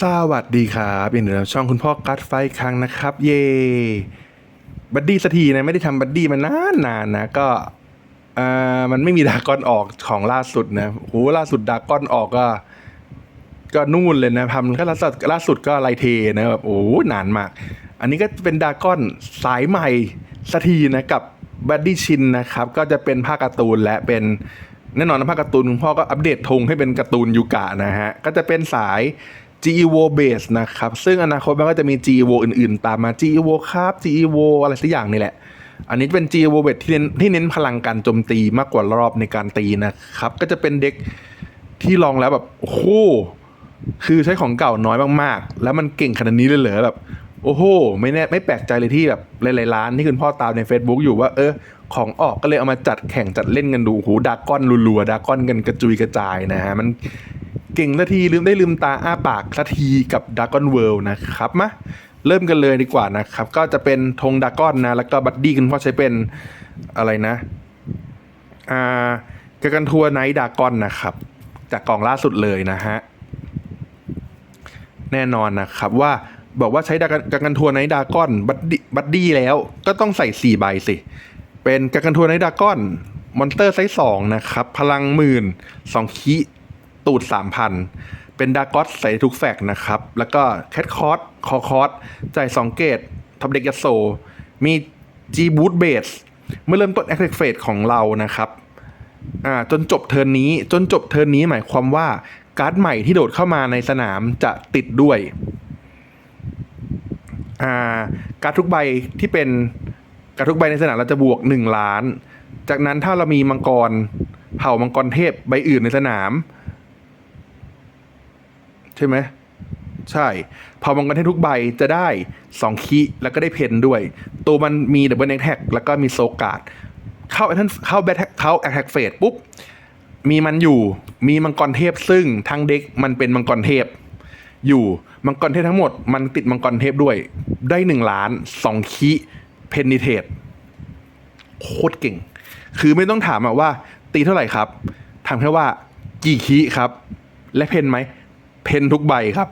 สวัสดีครับยินดีต้อนรับช่องคุณพ่อกัดไฟครั้งนะครับ เย่บัดดี้สักทีนะไม่ได้ทำบัดดี้มานานนานนะก็เอ่อมันไม่มีดากอนออกของล่าสุดนะโหล่าสุดดากอนออกก็ ก็นู่นเลยนะทำก็ล่าสุดล่าสุดก็ไลเทนะแบบโอ้หนานมาก อันนี้ก็เป็นดากอนสายใหม่สักทีนะกับบัดดี้ชินนะครับ ก็จะเป็นภาคการ์ตูนและเป็นแน่นอนนะภาคการ์ตูนคุณพ่อก็อัปเดตธงให้เป็นการ์ตูนยูกะนะฮะก็จะเป็นสาย GEVO base นะครับ ซึ่งอนาคตมันก็จะมี GEVO อื่นๆ ตามมา GEVO ครับ GEVO อะไรสักอย่างนี่แหละ อันนี้เป็น GEVO base ที่เน้นที่เน้นพลังการโจมตีมากกว่ารอบในการตีนะครับ ก็จะเป็นเด็กที่ลองแล้วแบบโอ้โหคือใช้ของเก่าน้อยมากๆ แล้วมันเก่งขนาดนี้เลยเหรอแบบโอ้โห ไม่แน่ไม่แปลกใจเลยที่แบบหลายๆร้านที่คุณพ่อตามใน Facebook อยู่ว่า เออ ของออกก็เลยเอามาจัดแข่งจัดเล่นกันดูโอ้โหดากอนรัวๆดากอนกันกระจุยกระจายนะฮะ มัน เก่งสักทีลืมได้ลืมตาอ้าปากสักทีกับดากกอนเวิลด์นะครับมาเริ่มกันเลยดีกว่านะครับ ก็จะเป็นธงดากกอนนะ แล้วก็บัดดี้คุณพ่อใช้เป็นอะไรนะอ่ากากันทัวไนท์ดากกอนนะครับ จากกล่องล่าสุดเลยนะฮะแน่นอนนะครับว่าบอกว่าใช้ดากักากันทัวร์ไนท์ดากกอนบัดดี้บัดดี้แล้วก็ต้องใส่ 4 ใบสิ เป็นกากันทัวร์ไนท์ดากกอนมอนสเตอร์ไซส์สองนะครับ พลังหมื่นสองคี ตูดสามพันเป็นดากอสใส่ทุกแฟกนะครับ แล้วก็แคทคอร์สคอคอร์สจ่ายสองเกตท็อปเด็กยัสโซ มีจีบูทเบสเมื่อเริ่มต้นแอคเฟสของเรานะครับอ่าจนจบเทิร์นนี้จนจบเทิร์นนี้หมายความว่าการ์ดใหม่ที่โดดเข้ามาในสนามจะติดด้วยอ่าการ์ดทุกใบที่เป็นการ์ดทุกใบในสนามเราจะบวกหนึ่งล้าน จากนั้นถ้าเรามีมังกรเผ่ามังกรเทพใบอื่นในสนาม ใช่ไหมใช่เผ่ามังกรเทพทุกใบจะได้สองคีแล้วก็ได้เพนด้วย ตัวมันมีดับเบิลแอคแท็กแล้วก็มีโซการ์ดเข้าแอทเข้าแบทเข้าแอทแทกเฟสปุ๊บ มีมันอยู่มีมังกรเทพซึ่งทั้งเด็กมันเป็นมังกรเทพ อยู่มังกรเทพทั้งหมด มันติดมังกรเทพด้วย ได้หนึ่งล้านสองคีเพนนิเทตโคตรเก่ง คือไม่ต้องถามว่าตีเท่าไหร่ครับถามแค่ว่ากี่คีครับ และเพนไหม เพนทุกใบครับ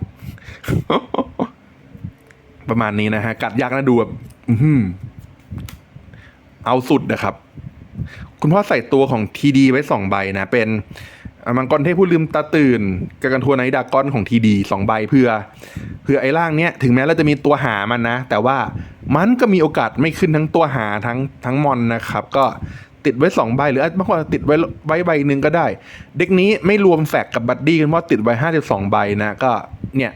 ประมาณนี้นะฮะ กัดยากนะดูแบบเอาสุดนะครับ คุณพ่อใส่ตัวของทีดีไว้สองใบนะ เป็นมังกรเทพผู้ลืมตาตื่นกบกันทัวร์ไนดากอนของทีดีสองใบเพื่อเพื่อไอ้ร่างเนี้ย ถึงแม้เราจะมีตัวหามันนะ แต่ว่ามันก็มีโอกาสไม่ขึ้นทั้งตัวหาทั้งทั้งมอนนะครับ ก็ ติดไว้สองใบ หรือบางคนติดไว้ไว้ใบหนึ่งก็ได้ เด็กนี้ไม่รวมแฟกกับบัดดี้กันเพราติดไว้ห้าสิบสองใบนะ ก็เนี่ย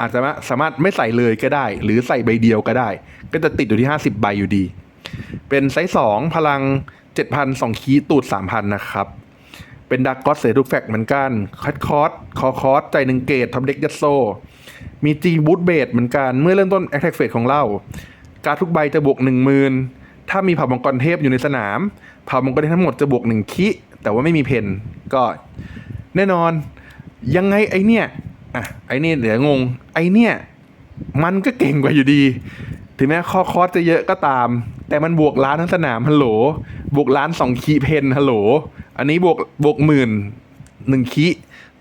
อาจจะสามารถไม่ใส่เลยก็ได้ หรือใส่ใบเดียวก็ได้ ก็จะติดอยู่ที่ห้าสิบใบอยู่ดี เป็นไซส์สองพลังเจ็ดพันสองคีตูดสามพันนะครับ เป็นดักก็อตเซทุกแฟกเหมือนกันคัดคอสคอคอสใจหนึ่งเกตทอมเด็กยัตโซ มีจีบูทเบดเหมือนกันเมื่อเริ่มต้นแอคแท็กเฟสของเรา การทุกใบจะบวกหนึ่งหมื่น ถ้ามีเผ่ามังกรเทพอยู่ในสนามเผ่ามังกรเทพทั้งหมดจะบวกหนึ่งคิแต่ว่าไม่มีเพนก็แน่นอน ยังไงไอเนี่ยอะไอเนี่ยเดี๋ยวงง ไอเนี่ยมันก็เก่งกว่าอยู่ดี ถึงแม้ข้อคอสจะเยอะก็ตาม แต่มันบวกล้านทั้งสนามฮัลโหล บวกล้านสองคีเพนฮัลโหล อันนี้บวกบวกหมื่นหนึ่งคี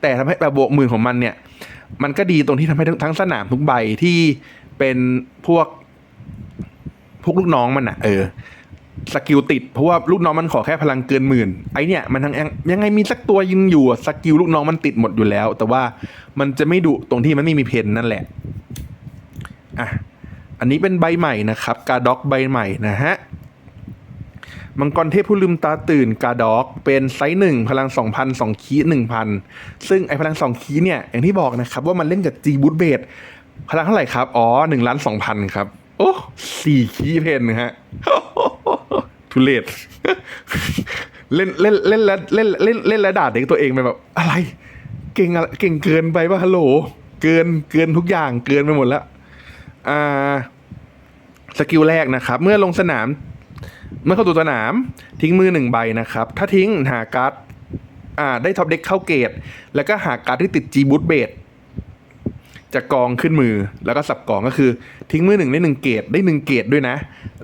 แต่ทำให้แบบบวกหมื่นของมันเนี่ย มันก็ดีตรงที่ทำให้ทั้งทั้งสนามทุกใบที่เป็นพวก พวกลูกน้องมันอะเออสกิลติด เพราะว่าลูกน้องมันขอแค่พลังเกินหมื่นไอเนี่ยมันทั้งยังยังไงมีสักตัวยิงอยู่อะสกิลลูกน้องมันติดหมดอยู่แล้ว แต่ว่ามันจะไม่ดุตรงที่มันไม่มีเพนนั่นแหละอะอันนี้เป็นใบใหม่นะครับ กาด็อกใบใหม่นะฮะมังกรเทพผู้ลืมตาตื่นกาด็อก เป็นไซส์หนึ่งพลังสองพันสองคีหนึ่งพันซึ่งไอพลังสองคีเนี่ยอย่างที่บอกนะครับว่ามันเล่นกับจีบูทเบดพลังเท่าไหร่ครับ อ๋อหนึ่งล้านสองพันครับ โอ้สี่คีเพนฮะทุเลศเล่นเล่นเล่นแล้วเล่นเล่นเล่นแล้วด่าเด็กตัวเองไปแบบ อะไร เก่งอะไรเก่งเกินไปป่ะฮัลโหล เกินเกินทุกอย่างเกินไปหมดแล้วอ่าสกิลแรกนะครับ เมื่อลงสนาม เมื่อเข้าสู่สนาม ทิ้งมือหนึ่งใบนะครับ ถ้าทิ้งหาการ์ดอ่าได้ท็อปเด็กเข้าเกต แล้วก็หาการ์ดที่ติดจีบูทเบด จากองขึ้นมือแล้วก็สับกองก็คือ ทิ้งมือหนึ่งได้หนึ่งเกตได้หนึ่งเกตด้วยนะ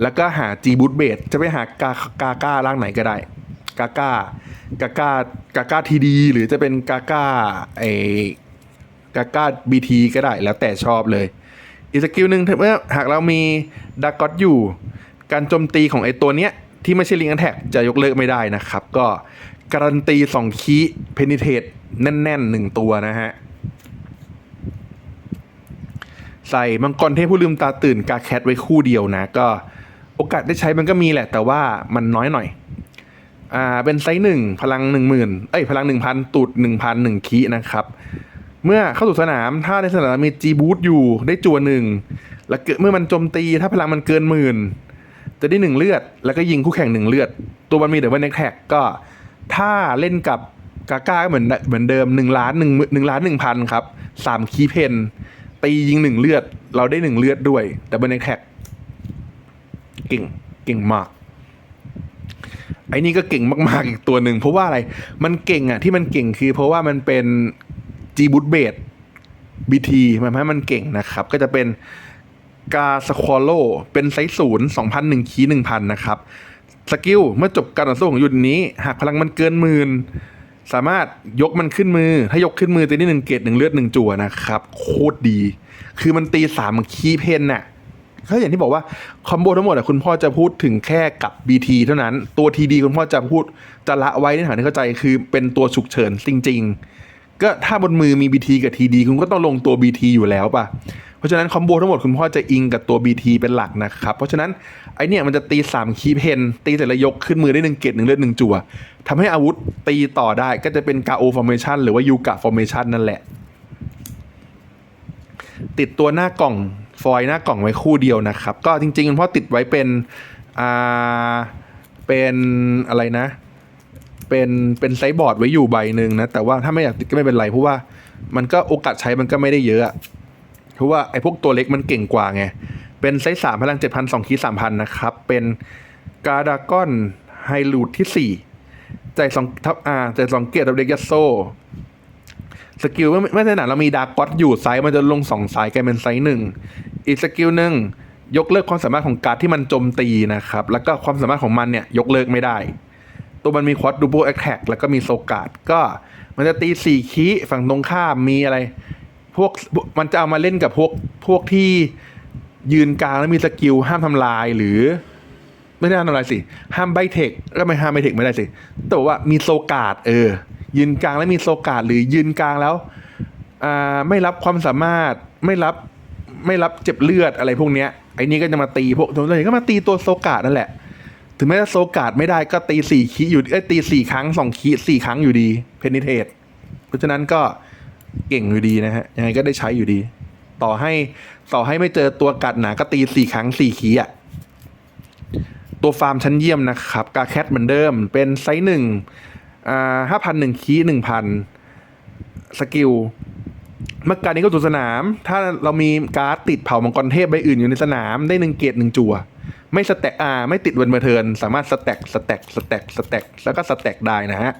แล้วก็หาจีบูทเบดจะไปหากากาก้าร่างไหนก็ได้กาก้ากาก้ากาก้าทีดีหรือจะเป็นกาก้าไอกาก้าบีทีก็ได้แล้วแต่ชอบเลย อีกสกิลหนึ่งเมื่อหากเรามีดากอตอยู่ การโจมตีของไอตัวเนี้ยที่ไม่ใช่ลิงแท็กจะยกเลิกไม่ได้นะครับ ก็การันตี2คีเพนิเทตแน่นๆหนึ่งตัวนะฮะ ใส่มังกรเทพผู้ลืมตาตื่นกาแคทไว้คู่เดียวนะ ก็โอกาสได้ใช้มันก็มีแหละ แต่ว่ามันน้อยหน่อย อ่า เป็นไซส์หนึ่งพลังหนึ่งหมื่นเอ้ย พลังหนึ่งพันตูดหนึ่งพันหนึ่งคีนะครับ เมื่อเข้าสู่สนามถ้าในสนามมีจีบูทอยู่ได้จัวหนึ่งแล้วเกิดเมื่อมันโจมตีถ้าพลังมันเกินหมื่นจะได้หนึ่งเลือด แล้วก็ยิงคู่แข่งหนึ่งเลือด ตัวมันมีเดี๋ยววันเน็กแท็กก็ ถ้าเล่นกับกาก้าก็เหมือนเหมือนเดิมหนึ่งล้านหนึ่งหนึ่งล้านหนึ่งพันครับสามคีเพน ตียิงหนึ่งเลือด เราได้หนึ่งเลือดด้วย แต่บันเน็กแท็กเก่งเก่งมากไอ้นี่ก็เก่งมาก ๆ อีกตัวหนึ่งเพราะว่าอะไร มันเก่งอะที่มันเก่งคือ เพราะว่ามันเป็นจีบูทเบดบีทีมันให้มันเก่งนะครับ ก็จะเป็นกาสควอโลเป็นไซส์ศูนย์สองพันหนึ่งคีหนึ่งพันนะครับ สกิล เมื่อจบการต่อสู้ของยุทธนี้ หากพลังมันเกินหมื่น สามารถยกมันขึ้นมือ ถ้ายกขึ้นมือจะได้หนึ่งเกตหนึ่งเลือดหนึ่งจั่วนะครับ โคตรดี คือมันตีสามคีเพนน่ะก็อย่างที่บอกว่า คอมโบทั้งหมดอะคุณพ่อจะพูดถึงแค่กับ BT เท่านั้น ตัว TD คุณพ่อจะพูดจะละไว้ในฐานที่เข้าใจคือเป็นตัวฉุกเฉินจริง ๆ ก็ถ้าบนมือมี BT กับ TD คุณก็ต้องลงตัว BT อยู่แล้วป่ะ เพราะฉะนั้นคอมโบทั้งหมดคุณพ่อจะอิงกับตัว BT เป็นหลักนะครับ เพราะฉะนั้นไอเนี่ยมันจะตี 3 คีเพนตีเสร็จแล้วยกขึ้นมือได้หนึ่งเกตหนึ่งเลือดหนึ่งจั่วทำให้อาวุธตีต่อได้ก็จะเป็นกาโอฟอร์เมชันหรือว่ายูกะฟอร์เมชันนั่นแหละ ติดตัวหน้ากล่องฟอยล์หน้ากล่องไว้คู่เดียวนะครับ ก็จริงๆคุณพ่อติดไว้เป็นอ่าเป็นอะไรนะ เป็นเป็นไซส์บอร์ดไว้อยู่ใบหนึ่งนะ แต่ว่าถ้าไม่อยากติดก็ไม่เป็นไร เพราะว่ามันก็โอกาสใช้มันก็ไม่ได้เยอะเพราะว่าไอ้พวกตัวเล็กมันเก่งกว่าไง เป็นไซส์สามพลังเจ็ดพันสองคีสามพันนะครับ เป็นกาดากอนไฮลูดที่สี่ใจสองทับอาใจสองเกียรติดับเด็กยัสโซสกิลเมื่อเมื่อในหนังเรามีดาร์กอตอยู่ไซส์มันจะลงสองไซส์กลายเป็นไซส์หนึ่งอีกสกิลหนึ่งยกเลิกความสามารถของการ์ดที่มันโจมตีนะครับ แล้วก็ความสามารถของมันเนี่ยยกเลิกไม่ได้ ตัวมันมีควอดดู b บแอคแท็กแล้วก็มีโซกาดก็มันจะตีสี่คีฝั่งตรงข้ามมีอะไร พวกมันจะเอามาเล่นกับพวกพวกที่ยืนกลางแล้วมีสกิลห้ามทำลายหรือ ไม่ได้ห้ามทำลายสิห้ามใบเทคก็ไม่ห้ามใบเทคไม่ได้สิแต่ว่ามีโซกาดเออ ยืนกลางแล้วมีโซกาดหรือยืนกลางแล้วอ่าไม่รับความสามารถไม่รับไม่รับเจ็บเลือดอะไรพวกเนี้ยไอ้นี่ก็จะมาตีพวกตัวไหนก็มาตีตัวโซกาดนั่นแหละ ถึงแม้จะโซกาดไม่ได้ก็ตีสี่คีอยู่เอ้ตีสี่ครั้งสองคีสี่ครั้งอยู่ดีเพนิเทตเพราะฉะนั้นก็เก่งอยู่ดีนะฮะยังไงก็ได้ใช้อยู่ดี ต่อให้ต่อให้ไม่เจอตัวกัดหนาก็ตีสี่ครั้งสี่คีอะตัวฟาร์มชั้นเยี่ยมนะครับกาแคทเหมือนเดิม เป็นไซส์หนึ่งอ่าห้าพันหนึ่งคีหนึ่งพันสกิลเมื่อการนี้ก็สู่สนาม ถ้าเรามีการ์ดติดเผ่ามังกรเทพใบอื่นอยู่ในสนามได้หนึ่งเกตหนึ่งจั่ว ไม่สแต็กอ่าไม่ติดวันเบอร์เทินสามารถสแต็กสแต็กสแต็กสแต็กแล้วก็สแต็กได้นะฮะ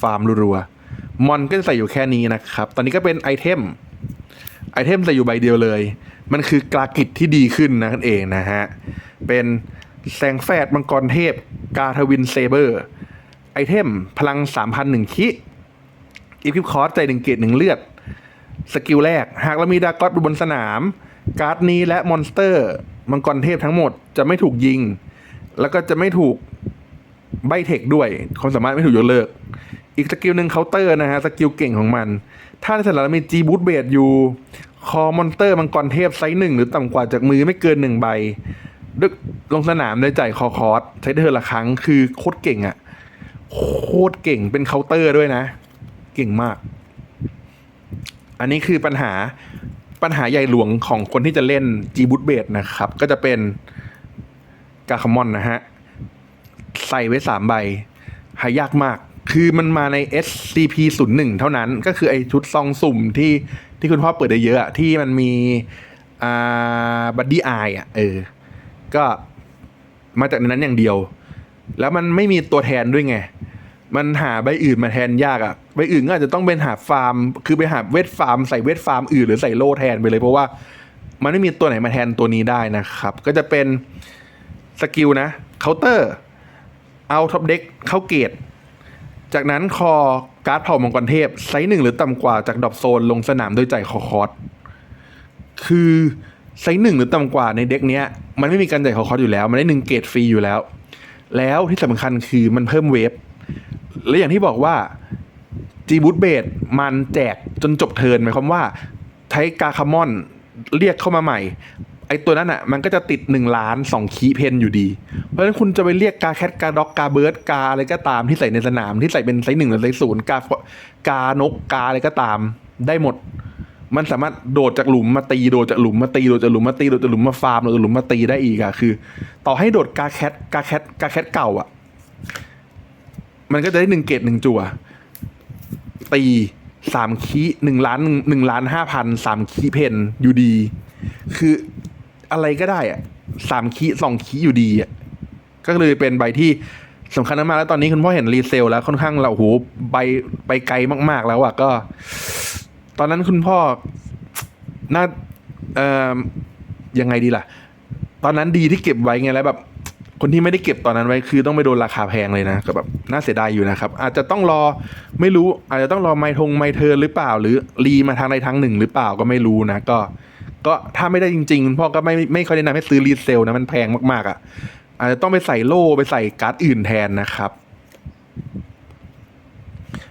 ฟาร์มรัวๆมอนก็จะใส่อยู่แค่นี้นะครับ ตอนนี้ก็เป็นไอเทมไอเทมใส่อยู่ใบเดียวเลย มันคือกรากิจที่ดีขึ้นนะนั่นเองนะฮะ เป็นแสงแฟดมังกรเทพ กาทวินเซเบอร์ ไอเทมพลัง 3,001คิอีพิปคอร์สใจหนึ่งเกตหนึ่งเลือด สกิลแรก หากเรามีดากอสบนสนาม การ์ดนี้และมอนสเตอร์ มังกรเทพทั้งหมดจะไม่ถูกยิง แล้วก็จะไม่ถูกใบเทคด้วยความสามารถไม่ถูกยกเลิก อีกสกิลหนึ่งเคาน์เตอร์นะฮะสกิลเก่งของมัน ถ้าในสนามมีจีบูทเบดอยู่ คอมอนเตอร์มังกรเทพไซส์หนึ่งหรือต่ำกว่าจากมือไม่เกินหนึ่งใบดึกลงสนามได้จ่ายคอคอร์สใช้เธอละครั้งคือโคตรเก่งอะ่ะโคตรเก่งเป็นเคาน์เตอร์ด้วยนะ เก่งมาก อันนี้คือปัญหา ปัญหาใหญ่หลวงของคนที่จะเล่นจีบูทเบดนะครับ ก็จะเป็นกาคามอนนะฮะ ใส่ไว้สามใบ หายากมาก คือมันมาใน SCP 0 1เท่านั้น ก็คือไอชุดซองสุ่มที่ที่คุณพ่อเปิดได้เยอะที่มันมีอ่าบัดดี้อายอะ เออ ก็มาจากในนั้นอย่างเดียว แล้วมันไม่มีตัวแทนด้วยไง มันหาใบอื่นมาแทนยากอะ่ะใบอื่นก็อาจจะต้องเป็นหาฟาร์ม คือไปหาเวทฟาร์มใส่เวทฟาร์มอื่นหรือใส่โลแทนไปเลยเพราะว่ามันไม่มีตัวไหนมาแทนตัวนี้ได้นะครับ ก็จะเป็นสกิลนะเคาน์เตอร์เอาท็อปเด็กเข้าเกต จากนั้นคอการ์ดเผ่ามังกรเทพ ไซส์หนึ่งหรือต่ำกว่าจากดรอปโซนลงสนามโดยจ่ายคอคอร์สคือไซส์หนึ่งหรือต่ำกว่าในเด็กเนี้ย มันไม่มีการจ่ายคอคอร์สอยู่แล้ว มันได้หนึ่งเกตฟรีอยู่แล้ว แล้วที่สำคัญคือมันเพิ่มเวฟ และอย่างที่บอกว่าจีบูตเบดมันแจกจนจบเทินหมายความว่า ใช้กาคามอนเรียกเข้ามาใหม่ ไอตัวนั้นอะ มันก็จะติด 1 ล้าน 2 คีเพนอยู่ดี เพราะฉะนั้นคุณจะไปเรียกกาแคทกาด็อกกาเบิร์ดกาอะไรก็ตามที่ใส่ในสนามที่ใส่เป็นไซส์หนึ่งหรือไซส์ศูนย์กากานกกาอะไรก็ตามได้หมด มันสามารถโดดจากหลุมมาตีโดดจากหลุมมาตีโดดจากหลุมมาตีโดดจากหลุมมาฟาร์มโดดจากหลุมมาตีได้อีกอะคือ ต่อให้โดดกาแคทกาแคทกาแคทเก่าอะ มันก็จะได้หนึ่งเกตหนึ่งจั่ว ตีสามคีหนึ่งล้านหนึ่งล้านห้าพันสามคีเพนอยู่ดี คืออะไรก็ได้อะสามคีสองคีอยู่ดีอะก็เลยเป็นใบที่สำคัญมากแล้วตอนนี้คุณพ่อเห็นรีเซลแล้วค่อนข้างเราโหใบไปไกลมาก ๆ แล้วอะก็ ตอนนั้นคุณพ่อน่าเอ่อยังไงดีล่ะ ตอนนั้นดีที่เก็บไว้ไงแล้วแบบ คนที่ไม่ได้เก็บตอนนั้นไว้คือต้องไปโดนราคาแพงเลยนะก็แบบน่าเสียดายอยู่นะครับ อาจจะต้องรอไม่รู้ อาจจะต้องรอไมทงไมเทิร์นหรือเปล่า หรือรีมาทางใดทางหนึ่งหรือเปล่าก็ไม่รู้นะก็ก็ถ้าไม่ได้จริงๆพ่อก็ไม่ไม่ค่อยแนะนำให้ซื้อรีเซลนะมันแพงมากๆอะ อาจจะต้องไปใส่โล่ไปใส่การ์ดอื่นแทนนะครับ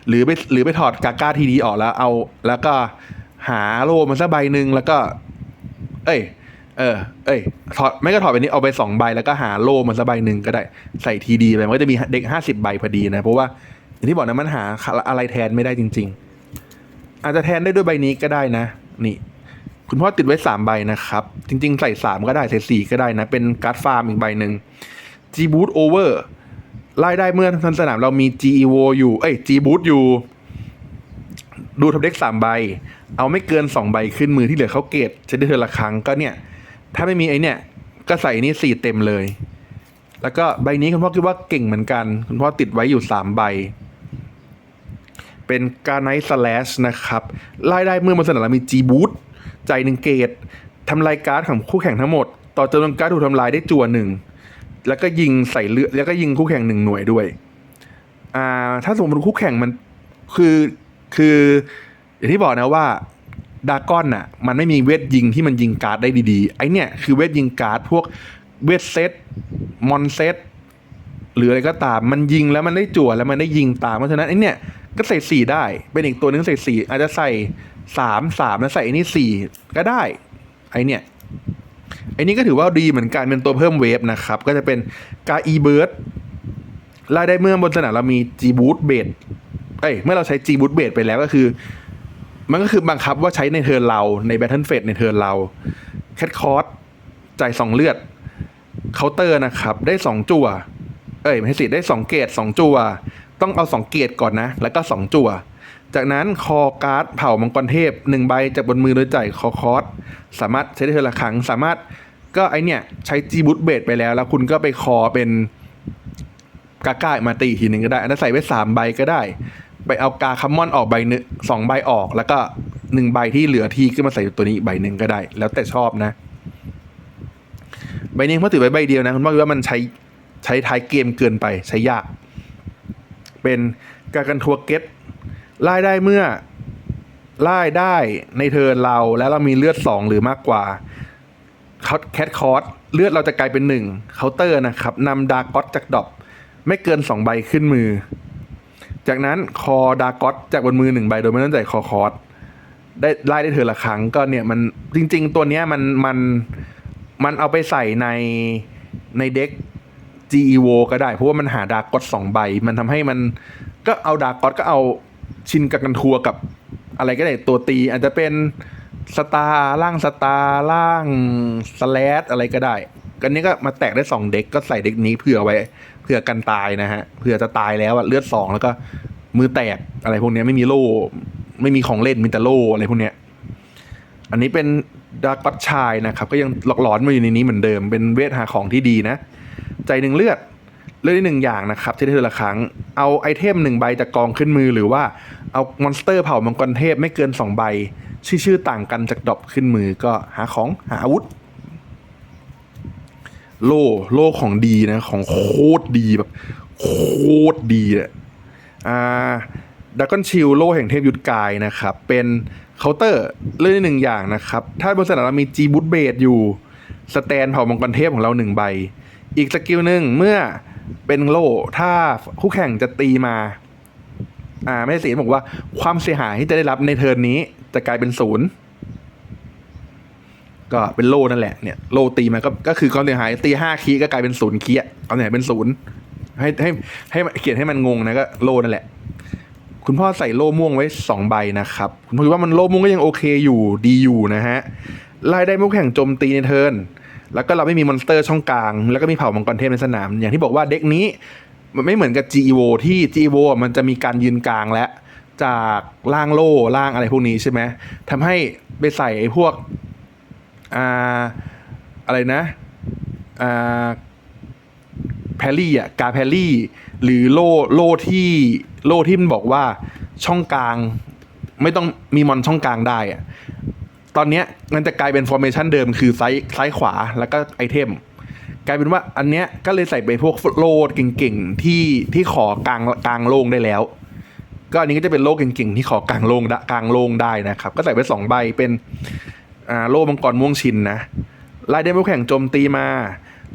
หรือไปหรือไปถอดกาก้าทีดีออกแล้วเอา แล้วก็หาโล่มาสักใบหนึ่งแล้วก็ เอ้ย เออ เอ้ยถอดไม่ก็ถอดไปนี้เอาไปสองใบแล้วก็หาโล่มาสักใบหนึ่งก็ได้ใส่ทีดีไปมันก็จะมีเด็กห้าสิบใบพอดีนะ เพราะว่าอย่างที่บอกนะมันหาอะไรแทนไม่ได้จริง ๆ อาจจะแทนได้ด้วยใบนี้ก็ได้นะ นี่ คุณพ่อติดไว้สามใบนะครับ จริง ๆ ใส่สามก็ได้ใส่สี่ก็ได้นะ เป็นการ์ดฟาร์มอีกใบหนึ่ง G Boot Over ไล่ได้เมื่อทันสนามเรามี G Evo อยู่ เอ้ย G Boot อยู่ ดูทับเด็กสามใบ เอาไม่เกินสองใบขึ้นมือที่เหลือเขาเกตใช้ได้เทอละครั้งก็เนี่ย ถ้าไม่มีไอเนี่ย ก็ใส่นี้สี่เต็มเลย แล้วก็ใบนี้คุณพ่อคิดว่าเก่งเหมือนกัน คุณพ่อติดไว้อยู่สามใบ เป็นการไนท์สแลชนะครับไล่ได้เมื่อบนสนามเรมี G Boot ใจหนึ่งเกตทำลายการ์ดของคู่แข่งทั้งหมด ต่อจำนวนการ์ดถูกทำลายได้จั่วหนึ่ง แล้วก็ยิงใส่เลือดแล้วก็ยิงคู่แข่งหนึ่งหน่วยด้วย อ่า ถ้าสมมติคู่แข่งมันคือคือ อย่างที่บอกนะว่า ดากอนน่ะมันไม่มีเวทยิงที่มันยิงการ์ดได้ดีๆ ไอเนี่ยคือเวทยิงการ์ดพวกเวทเซตมอนเซตหรืออะไรก็ตามมันยิงแล้วมันได้จั่วแล้วมันได้ยิงตามเพราะฉะนั้นไอเนี่ยก็ใส่สี่ได้ เป็นอีกตัวหนึงใส่สี่อาจจะใส่สามสามแล้วใส่อ้นี่สี่ก็ได้ ไอเนี่ยไอ้นี่ก็ถือว่าดีเหมือนกันเป็นตัวเพิ่มเวฟนะครับ ก็จะเป็นกาอีเบิร์ดไล่ได้เมื่อบนสนามเรามี G Boot เบดเอ้ยเมื่อเราใช้ G Boot เบดไปแล้วก็คือ มันก็คือบังคับว่าใช้ในเทิร์นเราใน Battle f a t e ในเทิร์นเราแคทคอร์สจ่ายสองเลือดเคาน์เตอร์นะครับ ได้สองจั่ว เอ้ยไม่ใช่สิได้สองเกตสองจั่ว ต้องเอาสองเกตก่อนนะ แล้วก็สองจั่ว จากนั้นคอการ์ดเผ่ามังกรเทพหนึ่งใบจากบนมือโดยจ่ายคอคอร์สสามารถใช้ได้เทอละครั้งสามารถก็ไอเนี่ยใช้จีบูตเบดไปแล้ว แล้วคุณก็ไปคอเป็นกาก้ามาตีทีหนึ่งก็ได้อันนั้นใส่ไว้สามใบก็ได้ ไปเอากาคัมมอนออกใบหนึ่งสองใบออก แล้วก็หนึ่งใบที่เหลือที่ขึ้นมาใส่ตัวนี้อีกใบหนึ่งก็ได้ แล้วแต่ชอบนะ ใบนี้เมื่อถือไว้ใบเดียวนะคุณพ่อคิดว่ามันใช้ใช้ท้ายเกมเกินไปใช้ยาก เป็นการกันทัวเก็ตไล่ได้เมื่อไล่ได้ในเทิร์นเราแล้วเรามีเลือดสองหรือมากกว่าแคทคอร์สเลือดเราจะกลายเป็นหนึ่งเคาน์เตอร์นะครับนำดาร์กอสจากดรอปไม่เกินสองใบขึ้นมือ จากนั้นคอดากอสจากบนมือหนึ่งใบโดยไม่ต้องจ่ายคอคอสได้ไล่ได้เทิร์นละครั้งก็เนี่ยมันจริง ๆ ตัวเนี้ยมันมันมันเอาไปใส่ในในเด็ก GEO ก็ได้ เพราะว่ามันหาดากอสสองใบ มันทำให้มันก็เอาดากอสก็เอาชินกับกันทัวกับอะไรก็ได้ตัวตี อาจจะเป็นสตาร์ล่างสตาร์ล่างสแลดอะไรก็ได้ กันนี้ก็มาแตกได้สองเด็กก็ใส่เด็กนี้เผื่อไว้ เผื่อกันตายนะฮะเผื่อจะตายแล้วอะเลือดสองแล้วก็มือแตกอะไรพวกนี้ไม่มีโล่ไม่มีของเล่นมีแต่โล่อะไรพวกเนี้ยอันนี้เป็นดาร์กอสชายนะครับ ก็ยังหลอกหลอนมาอยู่ในนี้เหมือนเดิม เป็นเวทหาของที่ดีนะ ใจหนึ่งเลือดเลือดได้หนึ่งอย่างนะครับใช้ได้เทอละครั้ง เอาไอเทมหนึ่งใบจากกองขึ้นมือหรือว่าเอามอนสเตอร์เผ่ามังกรเทพไม่เกินสองใบ ชื่อชื่อต่างกันจากดรอปขึ้นมือก็หาของหาอาวุธ โล่โล่ของดีนะ ของโคตรดีแบบ โคตรดีอะอ่าดักกอนชิลโลแห่งเทพยุทธกายนะครับ เป็นเคาน์เตอร์เรื่องหนึ่งอย่างนะครับ ถ้าบนสนามเรามีจีบูทเบดอยู่สแตนเผ่ามังกรเทพของเราหนึ่งใบ อีกสกิลหนึ่งเมื่อเป็นโล่ถ้าคู่แข่งจะตีมา อ่าไม่ใช่สีบอกว่าความเสียหายที่จะได้รับในเทิร์นนี้จะกลายเป็นศูนย์ ก็เป็นโล่นั่นแหละเนี่ยโล่ตีมาก็ก็คือความเสียหายตีห้าคีย์ก็กลายเป็นศูนย์คีย์อะความเสียหายเป็นศูนย์ให้ให้ให้เขียนให้มันงงนะก็โล่นั่นแหละ คุณพ่อใส่โล่ม่วงไว้สองใบนะครับ คุณพ่อคิดว่ามันโล่ม่วงก็ยังโอเคอยู่ดีอยู่นะฮะไล่ได้มุกแข่งโจมตีในเทิร์นแล้วก็เราไม่มีมอนสเตอร์ช่องกลาง แล้วก็มีเผ่ามังกรเทพในสนาม อย่างที่บอกว่าเด็กนี้มันไม่เหมือนกับ GEO ที่ GEO มันจะมีการยืนกลางและจากล่างโล่ล่างอะไรพวกนี้ใช่ไหมทำให้ไปใส่ไอ้พวก อ่าอะไรนะอ่าแพรรี่อะกาแพรรี่ หรือโล่โล่ที่โล่ที่มันบอกว่าช่องกลางไม่ต้องมีมอนช่องกลางได้อะตอนเนี้ยมันจะกลายเป็นฟอร์เมชันเดิมคือซ้ายซ้ายขวาแล้วก็ไอเทมกลายเป็นว่าอันเนี้ยก็เลยใส่ไปพวกโล่เก่งๆที่ที่ขอกลางกลางโล่งได้แล้ว ก็อันนี้ก็จะเป็นโล่เก่งๆที่ขอกลางโล่งด้กลางโล่งได้นะครับ ก็ใส่ไปสองใบเป็น โล่มังกรม่วงชินนะไล่ได้ผู้แข่งโจมตีมา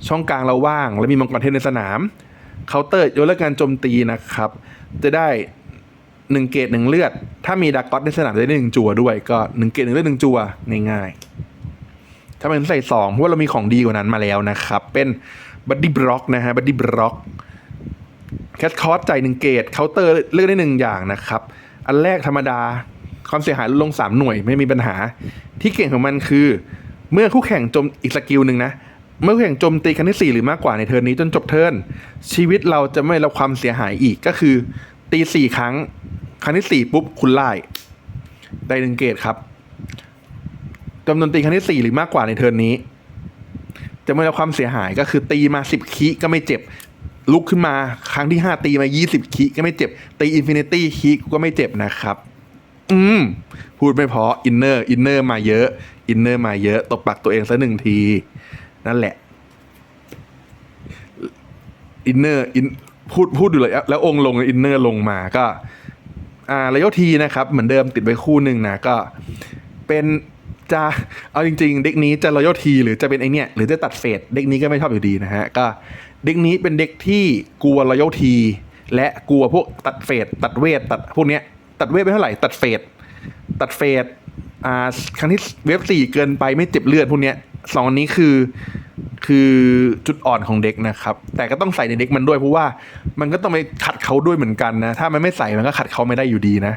ช่องกลางเราว่าง แล้วมีมังกรเทพในสนามเคาน์เตอร์ยกเลิกการโจมตีนะครับ จะได้หนึ่งเกตหนึ่งเลือด ถ้ามีดักก็อตในสนามจะได้หนึ่งจัวด้วยก็หนึ่งเกตหนึ่งเลือดหนึ่งจัวง่ายๆถ้ามันใส่สองเพราะว่าเรามีของดีกว่านั้นมาแล้วนะครับ เป็นบัดดี้บล็อกนะฮะบัดดี้บล็อกแคทคอร์สจ่ายหนึ่งเกตเคาน์เตอร์เลือกได้หนึ่งอย่างนะครับ อันแรกธรรมดา ความเสียหายลดลง 3 หน่วยไม่มีปัญหา ที่เก่งของมันคือ เมื่อคู่แข่งโจมอีกสกิลหนึ่งนะ เมื่อคู่แข่งโจมตีครั้งที่ 4 หรือมากกว่าในเทิร์นนี้จนจบเทิร์นชีวิตเราจะไม่รับความเสียหายอีกก็คือ ตีสี่ครั้ง ครั้งที่สี่ปุ๊บคุณไล่ได้หนึ่งเกตครับจำนวนตีครั้งที่สี่หรือมากกว่าในเทิร์นนี้ จะไม่รับความเสียหายก็คือตีมาสิบคิก็ไม่เจ็บลุกขึ้นมาครั้งที่ห้าตีมายี่สิบคิก็ไม่เจ็บ ตีอินฟินิตี้คิก็ไม่เจ็บนะครับ อืม พูดไม่พออินเนอร์อินเนอร์มาเยอะ อินเนอร์มาเยอะ ตบปากตัวเองซะหนึ่งที นั่นแหละ อินเนอร์อินพูดพูดดูเลยแล้วองค์ลงอินเนอร์ลงมาก็ อ่าระยะทีนะครับ เหมือนเดิมติดไว้คู่หนึ่งนะก็ เป็นจะเอาจริง ๆ เด็กนี้จะรอยัลทีหรือจะเป็นไอเนี้ยหรือจะตัดเฟดเด็กนี้ก็ไม่ชอบอยู่ดีนะฮะก็เด็กนี้เป็นเด็กที่กลัวรอยัลทีและกลัวพวกตัดเฟดตัดเวทตัดพวกเนี้ย ตัดเวทไปเท่าไหร่ ตัดเฟดตัดเฟดอ่าครั้งที่เวฟสี่เกินไปไม่เจ็บเลือดพวกเนี้ยสองอันนี้คือคือจุดอ่อนของเด็กนะครับ แต่ก็ต้องใส่ในเด็กมันด้วยเพราะว่ามันก็ต้องไปขัดเขาด้วยเหมือนกันนะ ถ้ามันไม่ใส่มันก็ขัดเขาไม่ได้อยู่ดีนะ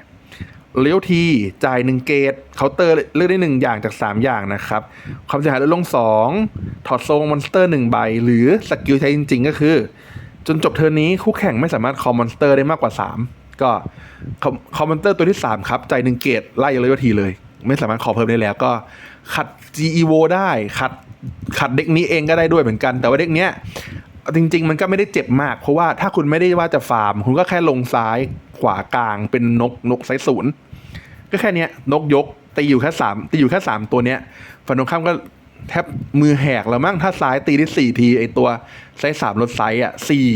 เลี้ยวทีจ่ายหนึ่งเกตเคาน์เตอร์เลือกได้หนึ่งอย่างจาก3อย่างนะครับ ความเสียหายลดลง2ถอดโซงมอนสเตอร์1ใบ หรือสกิลใช้จริง ๆ ก็คือ จนจบเทอร์นนี้คู่แข่งไม่สามารถคอมมอนสเตอร์ได้มากกว่า3 ก็คอมมอนเตอร์ตัวที่ 3 ครับ ใจหนึ่งเกตไล่เลยวทีเลย ไม่สามารถขอเพิ่มได้แล้วก็ขัด GEO ได้ขัดขัดเด็กนี้เองก็ได้ด้วยเหมือนกัน แต่ว่าเด็กเนี้ยจริง ๆ มันก็ไม่ได้เจ็บมาก เพราะว่าถ้าคุณไม่ได้ว่าจะฟาร์ม คุณก็แค่ลงซ้ายขวากลางเป็นนกนกไซส์ศูนย์ก็แค่เนี้ยนกยกตีอยู่แค่สามตีอยู่แค่สามตัวเนี้ยฝั่งตรงข้ามก็แทบมือแหกแล้วมั้งถ้าซ้ายตีได้สี่ทีไอตัวไซส์สามลดไซส์อะสี่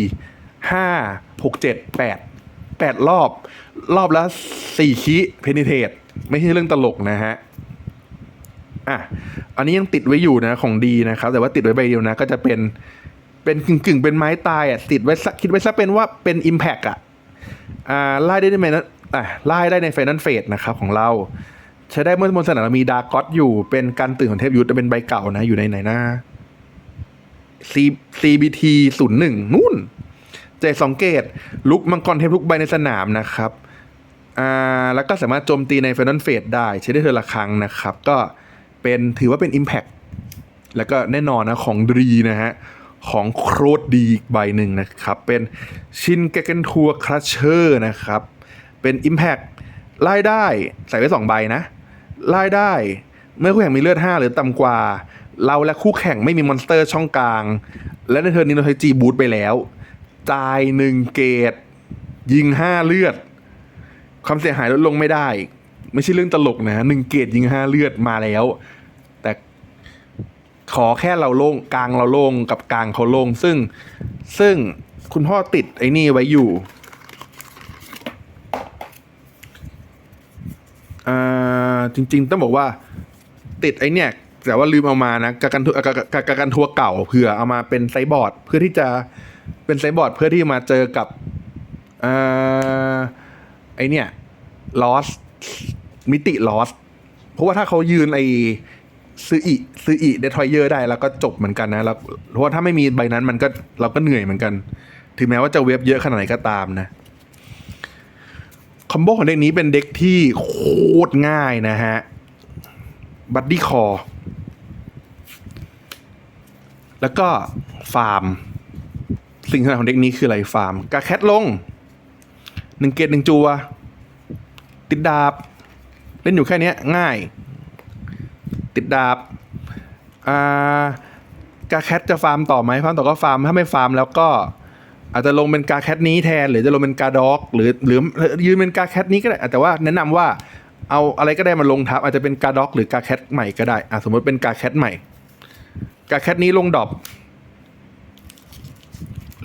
ห้าหกเจ็ดแปด แปดรอบ รอบละสี่คิเพนิเทตไม่ใช่เรื่องตลกนะฮะอะอันนี้ยังติดไว้อยู่นะของดีนะครับ แต่ว่าติดไว้ใบเดียวนะ ก็จะเป็นเป็นกึ่งกึ่งเป็นไม้ตายอะติดไว้สักคิดไว้ซะเป็นว่าเป็น Impact อะอ่าไล่ได้ในเมนอะไล่ได้ในไฟนัลเฟสนะครับของเรา ใช้ได้เมื่อบนสนามเรามีดาร์กอตอยู่เป็นการตื่นของเทพยุทธเป็นใบเก่านะ อยู่ในไหนนะ C CBT ศูนย์หนึ่งนู่น เจสองเกตลุกมังกรเทพทุกใบในสนามนะครับอ่าแล้วก็สามารถโจมตีในไฟนอลเฟสได้ใช้ได้เทอละครั้งนะครับ ก็เป็นถือว่าเป็น Impact แล้วก็แน่นอนนะของดีนะฮะของโครดดีอีกใบหนึ่งนะครับ เป็นชินเกเกนทัวครัชเชอร์นะครับ เป็น Impact ไล่ได้ใส่ไว้สองใบนะไล่ได้เมื่อคู่แข่งมีเลือด 5 หรือต่ำกว่า เราและคู่แข่งไม่มีมอนสเตอร์ช่องกลาง และในเทิร์นนี้เราใช้จีบูทไปแล้ว จ่ายหนึ่งเกตยิง5เลือด ความเสียหายลดลงไม่ได้ ไม่ใช่เรื่องตลกนะหนึ่งเกตยิง5เลือดมาแล้ว แต่ขอแค่เราโล่งกลางเราโล่งกับกลางเขาโล่งซึ่งซึ่งคุณพ่อติดไอ้นี่ไว้อยู่อ่าจริง ๆ ต้องบอกว่าติดไอเนี่ย แต่ว่าลืมเอามานะกากันทัวกากากากันทัวเก่าเผื่อเอามาเป็นไซบอร์ดเพื่อที่จะ เป็นไซบอร์ดเพื่อที่มาเจอกับอไอเนี่ยลอสมิติลอสเพราะว่าถ้าเขายืนไอซื้ออีซื้ออีเดทรอยเยอร์ได้แล้วก็จบเหมือนกันนะแล้วเพราะว่าถ้าไม่มีใบนั้นมันก็เราก็เหนื่อยเหมือนกัน ถึงแม้ว่าจะเวฟเยอะขนาดไหนก็ตามนะคอมโบของเด็กนี้เป็นเด็กที่โคตรง่ายนะฮะบัดดี้คอแล้วก็ฟาร์ม สิ่งสำคัญของเด็กนี้คืออะไรฟาร์มกาแคทลงหนึ่งเกตหนึ่งจัว ติดดาบ เล่นอยู่แค่นี้ง่าย ติดดาบอ่ากาแคทจะฟาร์มต่อไหมฟาร์มต่อก็ฟาร์มถ้าไม่ฟาร์มแล้วก็อาจจะลงเป็นกาแคทนี้แทน หรือจะลงเป็นกาด็อก หรือหรือยืนเป็นกาแคทนี้ก็ได้ แต่ว่าแนะนำว่าเอาอะไรก็ได้มาลงทับ อาจจะเป็นกาด็อก หรือ กาแคทใหม่ก็ได้อะสมมติเป็นกาแคทใหม่กาแคทนี้ลงดรอป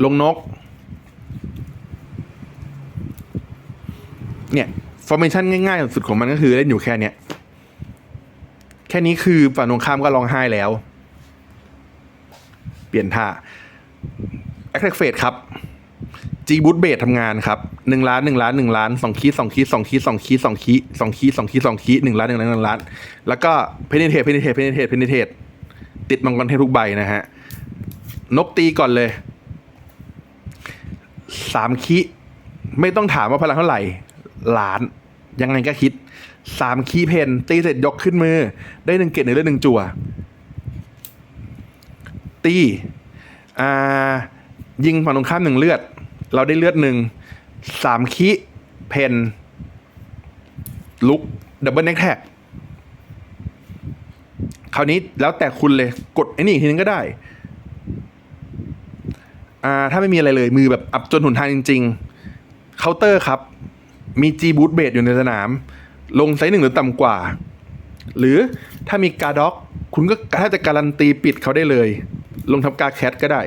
ลงนก เนี่ยฟอร์เมชันง่ายๆ สุดของมันก็คือเล่นอยู่แค่เนี้ยแค่นี้คือฝั่งตรงข้ามก็ร้องไห้แล้ว เปลี่ยนท่าแอคแทกเฟสครับจีบูทเบสทำงานครับหนึ่งล้านหนึ่งล้านหนึ่งล้านสองคีสองคีสองคีสองคีสองคีสองคีสองคีสองคีหนึ่งล้านหนึ่งล้านหนึ่งล้าน แล้วก็เพนิเทตเพนิเทตเพนิเทตเพนิเทตติดมังกรเทพทุกใบนะฮะ นกตีก่อนเลย สามคีไม่ต้องถามว่าพลังเท่าไหร่ล้านยังไงก็คิดสามคีเพนตีเสร็จยกขึ้นมือ ได้หนึ่งเกตหนึ่งเลือดหนึ่งจั่ว ตีอ่ายิงฝั่งตรงข้ามหนึ่งเลือด เราได้เลือดหนึ่งสามคิเพนลุกดับเบิลเน็กแท็กคราวนี้แล้วแต่คุณเลยกดไอ้นี่ทีนึงก็ได้ อ่าถ้าไม่มีอะไรเลยมือแบบอับจนหุนทางจริง ๆ เคาน์เตอร์ครับ มีจีบูทเบดอยู่ในสนาม ลงไซส์หนึ่งหรือต่ำกว่า หรือถ้ามีกาด็อกคุณก็ถ้าจะการันตีปิดเขาได้เลย ลงทำกาแคทก็ได้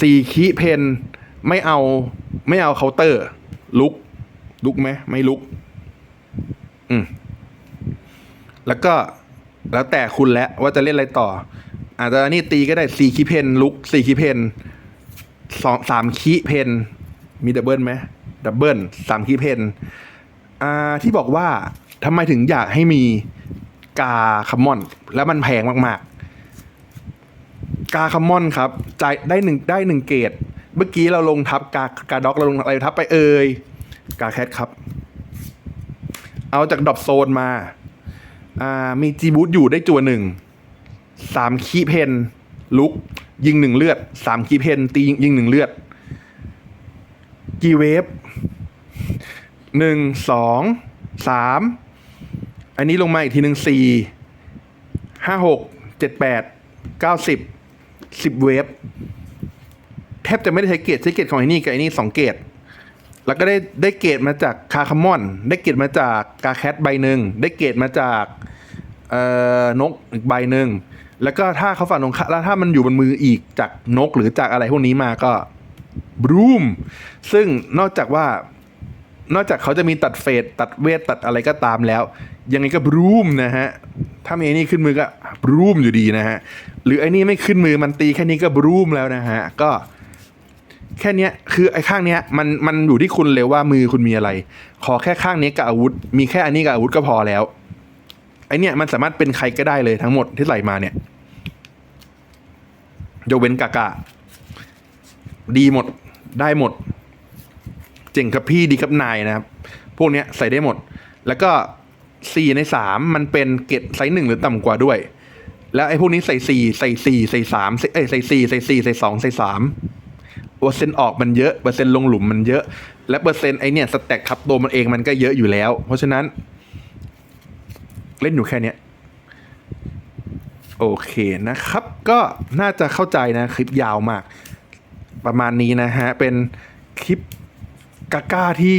สี่คีเพนไม่เอาไม่เอาเคาน์เตอร์ ลุก ลุกไหมไม่ลุก อืมแล้วก็แล้วแต่คุณแล้วว่าจะเล่นอะไรต่อ อาจจะนี่ตีก็ได้สี่คีเพนลุกสี่คีเพนสองสามคีเพนมีดับเบิลไหมดับเบิลสามคีเพนอ่าที่บอกว่าทำไมถึงอยากให้มีกาคัมมอน แล้วมันแพงมากๆ กาคัมมอนครับจ่ายได้หนึ่งได้หนึ่งเกตเมื่อกี้เราลงทับกากาด็อกเราลงอะไรทับไปเอ่ยกาแคทครับ เอาจากดรอปโซนมา อ่ามีจีบูทอยู่ได้จัวหนึ่ง สามคีเพนลุก ยิงหนึ่งเลือดสามคีเพนตียิงหนึ่งเลือดกีเวฟหนึ่งสองสามอันนี้ลงมาอีกทีหนึ่งสี่ห้าหกเจ็ดแปดเก้าสิบสิบเวฟแทบจะไม่ได้ใช้เกตใช้เกตของไอ้นี่กับไอ้นี่สองเกตแล้วก็ได้ได้เกตมาจากคาคามอน ได้เกตมาจากกาแคทใบหนึ่งได้เกตมาจากเอ่อนกอีกใบหนึ่ง แล้วก็ถ้าเขาฝั่งตรงข้ามแล้วถ้ามันอยู่บนมืออีกจากนกหรือจากอะไรพวกนี้มาก็บรูมซึ่งนอกจากว่า นอกจากเขาจะมีตัดเฟดตัดเวทตัดอะไรก็ตามแล้ว ยังไงก็บรูมนะฮะ ถ้ามีไอ้นี่ขึ้นมือก็บรูมอยู่ดีนะฮะ หรือไอ้นี่ไม่ขึ้นมือมันตีแค่นี้ก็บรูมแล้วนะฮะ ก็ แค่นี้คือไอ้ข้างเนี้ยมันมันอยู่ที่คุณเลยว่ามือคุณมีอะไร ขอแค่ข้างนี้กับอาวุธ มีแค่อันนี้กับอาวุธก็พอแล้ว ไอเนี้ยมันสามารถเป็นใครก็ได้เลยทั้งหมดที่ใส่มาเนี่ยยกเว้นกากะดีหมดได้หมด เจ๋งครับพี่ดีครับนายนะครับ พวกเนี้ยใส่ได้หมด แล้วก็สี่ในสามมันเป็นเกตไซส์หนึ่งหรือต่ำกว่าด้วย แล้วไอ้พวกนี้ใส่สี่ใส่สี่ใส่สามเอ้ยใส่สี่ใส่สี่ใส่สองใส่สามเปอร์เซ็นต์ออกมันเยอะเปอร์เซ็นต์ลงหลุมมันเยอะ และเปอร์เซ็นต์ไอเนี่ยสแต็กครับตัวมันเองมันก็เยอะอยู่แล้ว เพราะฉะนั้น เล่นอยู่แค่เนี้ยโอเคนะครับ ก็น่าจะเข้าใจนะคลิปยาวมาก ประมาณนี้นะฮะ เป็นคลิปกาก้าที่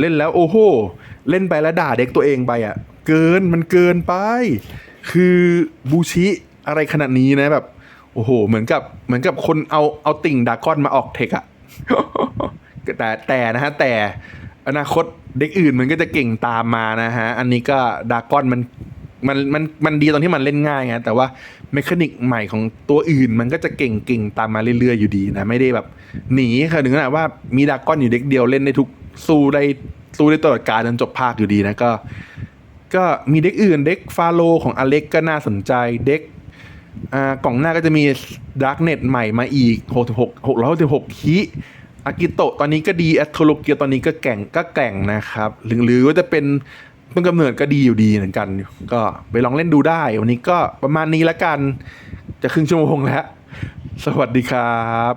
เล่นแล้วโอ้โห เล่นไปแล้วด่าเด็กตัวเองไปอะ่ะ เกินมันเกินไป คือบูชิอะไรขนาดนี้นะแบบ โอ้โห เหมือนกับเหมือนกับคนเอาเอาติ่งดากอนมาออกเทคอะแต่แต่นะฮะแต่ อนาคตเด็กอื่นมันก็จะเก่งตามมานะฮะ อันนี้ก็ดากอนมันมันมันมันดีตอนที่มันเล่นง่ายไงแต่ว่าเมคานิกใหม่ของตัวอื่นมันก็จะเก่งเก่งตามมาเรื่อยๆอยู่ดีนะ ไม่ได้แบบหนีค่ะถึงขนาดว่ามีดากอนอยู่เด็กเดียวเล่นได้ทุกสู้ได้สู้ได้ตลอดกาลจนจบภาคอยู่ดีนะก็ ก็มีเด็กอื่นเด็กฟาโลของอเล็กก็น่าสนใจเด็กอ่ากล่องหน้าก็จะมีดาร์กเน็ตใหม่มาอีก 66 666คิ อากิโตะตอนนี้ก็ดีแอสโทโลเกียตอนนี้ก็แก่งก็แก่งนะครับ หรือหรือว่าจะเป็นต้นกำเนิดก็ดีอยู่ดีเหมือนกัน ก็ไปลองเล่นดูได้ วันนี้ก็ประมาณนี้ละกัน จะครึ่งชั่วโมงแล้ว สวัสดีครับ